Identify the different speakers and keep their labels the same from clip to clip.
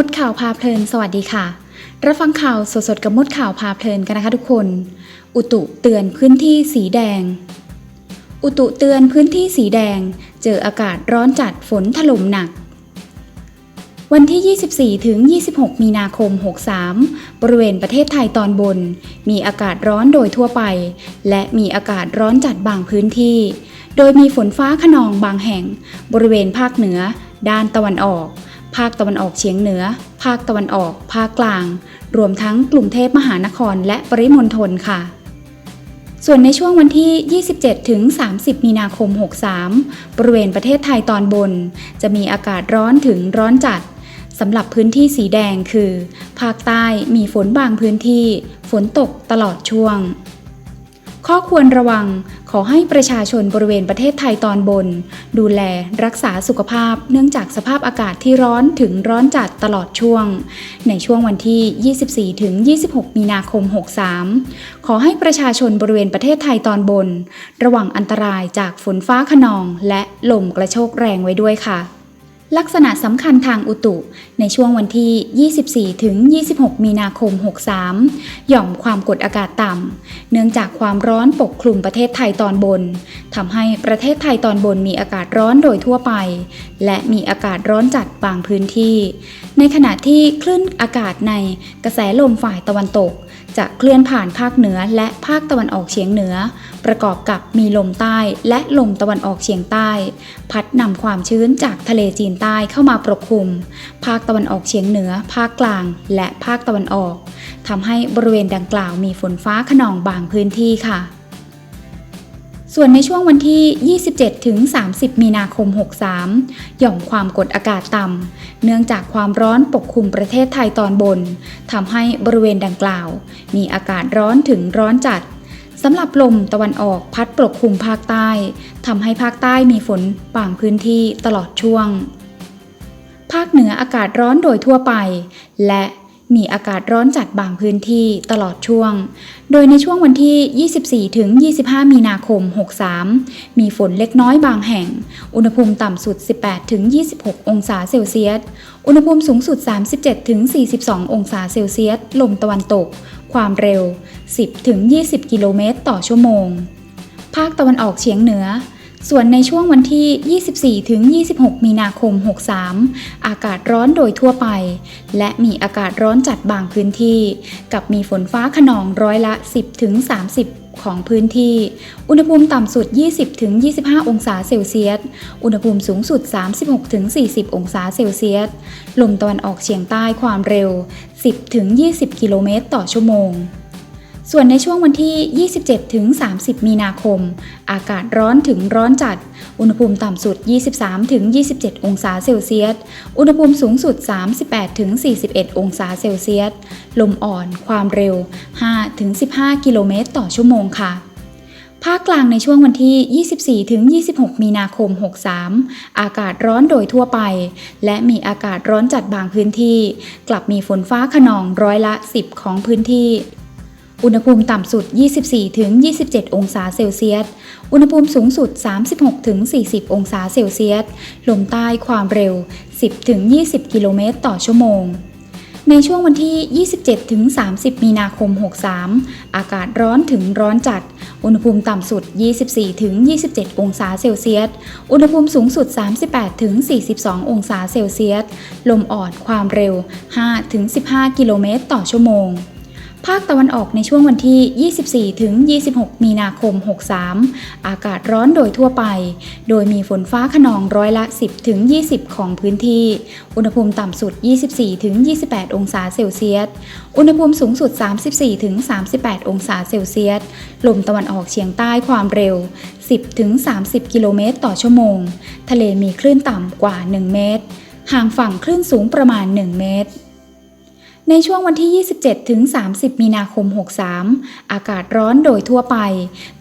Speaker 1: มุดข่าวพาเพลิน สวัสดีค่ะ รับฟังข่าวสดๆกับมุดข่าวพาเพลินกันนะคะทุกคน อุตุเตือนพื้นที่สีแดง อุตุเตือนพื้นที่สีแดง เจออากาศร้อนจัดฝนถล่มหนัก วันที่ 24 ถึง 26 มีนาคม 63 บริเวณประเทศไทยตอนบน มีอากาศร้อนโดยทั่วไป และมีอากาศร้อนจัดบางพื้นที่ โดยมีฝนฟ้าขนองบางแห่ง บริเวณภาคเหนือ ด้านตะวันออก ภาคตะวันออกเฉียงเหนือ ภาคตะวันออก ภาคกลาง รวมทั้งกลุ่มเทพมหานครและปริมณฑลค่ะ ส่วนในช่วงวันที่ 27 ถึง 30 มีนาคม 63 บริเวณประเทศไทยตอนบน จะมีอากาศร้อนถึงร้อนจัดสำหรับพื้นที่สีแดงคือ ภาคใต้มีฝนบางพื้นที่ ฝนตกตลอดช่วง ข้อควรระวังขอให้ประชาชนบริเวณประเทศไทยตอนบน ดูแลรักษาสุขภาพ เนื่องจากสภาพอากาศที่ร้อนถึงร้อนจัดตลอดช่วง ในช่วงวันที่ 24 ถึง 26 มีนาคม 63 ขอให้ประชาชนบริเวณประเทศไทยตอนบน ระวังอันตรายจากฝนฟ้าขนองและลมกระโชกแรงไว้ด้วยค่ะ ลักษณะสำคัญทางอุตุ ในช่วงวันที่ 24 ถึง 26 มีนาคม 63 หย่อมความกดอากาศต่ำ เนื่องจากความร้อนปกคลุมประเทศไทยตอนบน ทำให้ประเทศไทยตอนบนมีอากาศร้อนโดยทั่วไป และมีอากาศร้อนจัดบางพื้นที่ ในขณะที่คลื่นอากาศในกระแสลมฝ่ายตะวันตก จะเคลื่อนผ่านภาคเหนือและภาคตะวันออกเฉียงเหนือ ประกอบกับมีลมใต้และลมตะวันออกเฉียงใต้ พัดนำความชื้นจากทะเลจีนใต้เข้ามาปกคลุม ภาคตะวันออกเฉียงเหนือ ภาคกลาง และภาคตะวันออกทำให้บริเวณดังกล่าวมีฝนฟ้าขนองบางพื้นที่ค่ะ ส่วนในช่วงวันที่ 27ถึง30 มีนาคม 63 หย่อมความกดอากาศต่ำ เนื่องจากความร้อนปกคลุมประเทศไทยตอนบนทำให้บริเวณดังกล่าว มีอากาศร้อนถึงร้อนจัดสำหรับลมตะวันออกพัดปกคลุมภาคใต้ทำให้ภาคใต้มีฝนบางพื้นที่ตลอดช่วง เหนืออากาศร้อนโดยทั่วไป และมีอากาศร้อนจัดบางพื้นที่ตลอดช่วง โดยในช่วงวันที่ 24 ถึง 25 มีนาคม 63 มีฝนเล็กน้อยบางแห่ง อุณหภูมิต่ำสุด 18 ถึง 26 องศาเซลเซียส อุณหภูมิสูงสุด 37 ถึง 42 องศาเซลเซียส ลมตะวันตก ความเร็ว 10 ถึง 20 กิโลเมตรต่อชั่วโมง ภาคตะวันออกเฉียงเหนือ ส่วนในช่วงวันที่ 24 ถึง 26 มีนาคม 63 อากาศร้อนโดยทั่วไป และมีอากาศร้อนจัดบางพื้นที่ กับมีฝนฟ้าขนองร้อยละ 10 ถึง 30ของพื้นที่ อุณหภูมิต่ำสุด 20-25 องศาเซลเซียส อุณหภูมิสูงสุด 36-40 องศาเซลเซียส ลมตะวันออกเฉียงใต้ความเร็ว 10-20 กิโลเมตรต่อชั่วโมง ส่วนในช่วงวันที่ 27 ถึง 30 มีนาคม อากาศร้อนถึงร้อนจัด อุณหภูมิต่ำสุด 23 ถึง 27 องศาเซลเซียส อุณหภูมิสูงสุด 38 ถึง 41 องศาเซลเซียส ลมอ่อน ความเร็ว 5 ถึง 15 กิโลเมตรต่อชั่วโมงค่ะภาคกลางในช่วงวันที่ 24 ถึง 26 มีนาคม 63 อากาศร้อนโดยทั่วไป และมีอากาศร้อนจัดบางพื้นที่ กลับมีฝนฟ้าขนองร้อยละ 10 ของพื้นที่ อุณหภูมิต่ำสุด 24-27 องศาเซลเซียส อุณหภูมิสูงสุด 36-40 องศาเซลเซียส ลมใต้ความเร็ว 10-20 กิโลเมตรต่อชั่วโมง ในช่วงวันที่ 27-30 มีนาคม 63 อากาศร้อนถึงร้อนจัด อุณหภูมิต่ำสุด 24-27 องศาเซลเซียส อุณหภูมิสูงสุด 38-42 องศาเซลเซียส ลมอ่อนความเร็ว 5-15 กิโลเมตรต่อชั่วโมง ภาคตะวันออกในช่วงวันที่ 24 ถึง 26 มีนาคม 63 อากาศร้อนโดยทั่วไป โดยมีฝนฟ้าขนองร้อยละ 10 ถึง 20 ของพื้นที่ อุณหภูมิต่ำสุด 24 ถึง 28 องศาเซลเซียส อุณหภูมิสูงสุด 34 ถึง 38 องศาเซลเซียส ลมตะวันออกเฉียงใต้ความเร็ว 10 ถึง 30 กิโลเมตรต่อชั่วโมง ทะเลมีคลื่นต่ำกว่า 1 เมตร ห่างฝั่งคลื่นสูงประมาณ 1 เมตร ในช่วงวันที่ 27 ถึง 30 มีนาคม 63 อากาศร้อนโดยทั่วไป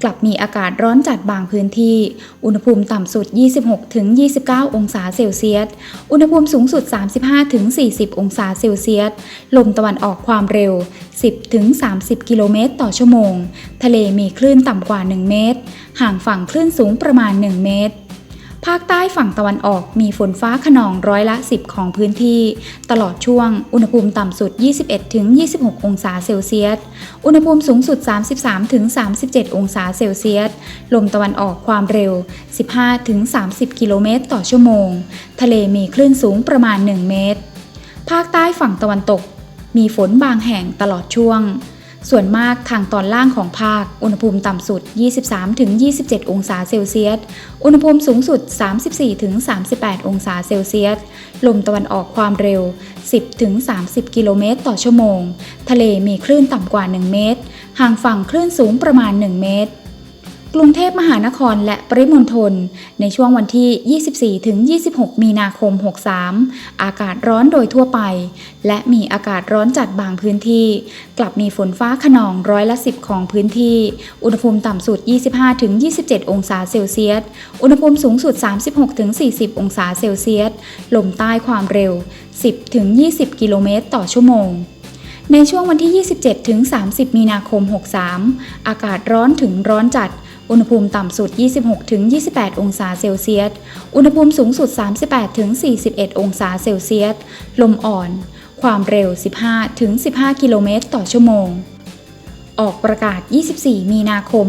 Speaker 1: กลับมีอากาศร้อนจัดบางพื้นที่ อุณหภูมิต่ำสุด 26 ถึง 29 องศาเซลเซียส อุณหภูมิสูงสุด 35 ถึง 40 องศาเซลเซียส ลมตะวันออกความเร็ว 10 ถึง 30 กิโลเมตรต่อชั่วโมง ทะเลมีคลื่นต่ำกว่า 1 เมตร ห่างฝั่งคลื่นสูงประมาณ 1 เมตร ภาคใต้ฝั่งตะวันออกมีฝนฟ้าขนองร้อยละ 10 ของพื้นที่ ตลอดช่วง อุณหภูมิต่ำสุด 21-26 องศาเซลเซียส อุณหภูมิสูงสุด 33-37 องศาเซลเซียส ลมตะวันออกความเร็ว 15-30 กิโลเมตรต่อชั่วโมง ทะเลมีคลื่นสูงประมาณ 1 เมตร ภาคใต้ฝั่งตะวันตก มีฝนบางแห่งตลอดช่วง ส่วนมากทางตอนล่างของภาค อุณหภูมิต่ำสุด 23-27 องศาเซลเซียส อุณหภูมิสูงสุด 34-38 องศาเซลเซียส ลมตะวันออกความเร็ว 10-30 กิโลเมตรต่อชั่วโมง ทะเลมีคลื่นต่ำกว่า 1 เมตร ห่างฝั่งคลื่นสูงประมาณ 1 เมตร กรุงเทพมหานครและปริมณฑลในช่วงวันที่ 24-26 มีนาคม 63 อากาศร้อนโดยทั่วไป และมีอากาศร้อนจัดบางพื้นที่ กลับมีฝนฟ้าขนองร้อยละ 10 ของพื้นที่ อุณหภูมิต่ำสุด 25-27 องศาเซลเซียส อุณหภูมิสูงสุด 36-40 องศาเซลเซียส ลมใต้ความเร็ว 10-20 กิโลเมตรต่อชั่วโมงในช่วงวันที่ 27 ถึง 30 มีนาคม 63 อากาศร้อนถึงร้อนจัด อุณหภูมิต่ำสุด 26-28 องศาเซลเซียส อุณหภูมิสูงสุด 38-41 องศาเซลเซียส ลมอ่อน ความเร็ว 15-15 กิโลเมตรต่อชั่วโมง ออกประกาศ 24 มีนาคม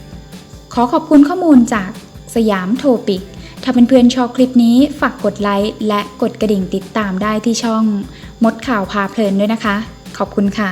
Speaker 1: 63 ขอขอบคุณข้อมูลจากสยามโทปิก ถ้าเพื่อนๆชอบคลิปนี้ฝากกดไลค์และกดกระดิ่งติดตามได้ที่ช่อง มดข่าวพาเพลินด้วยนะคะ ขอบคุณค่ะ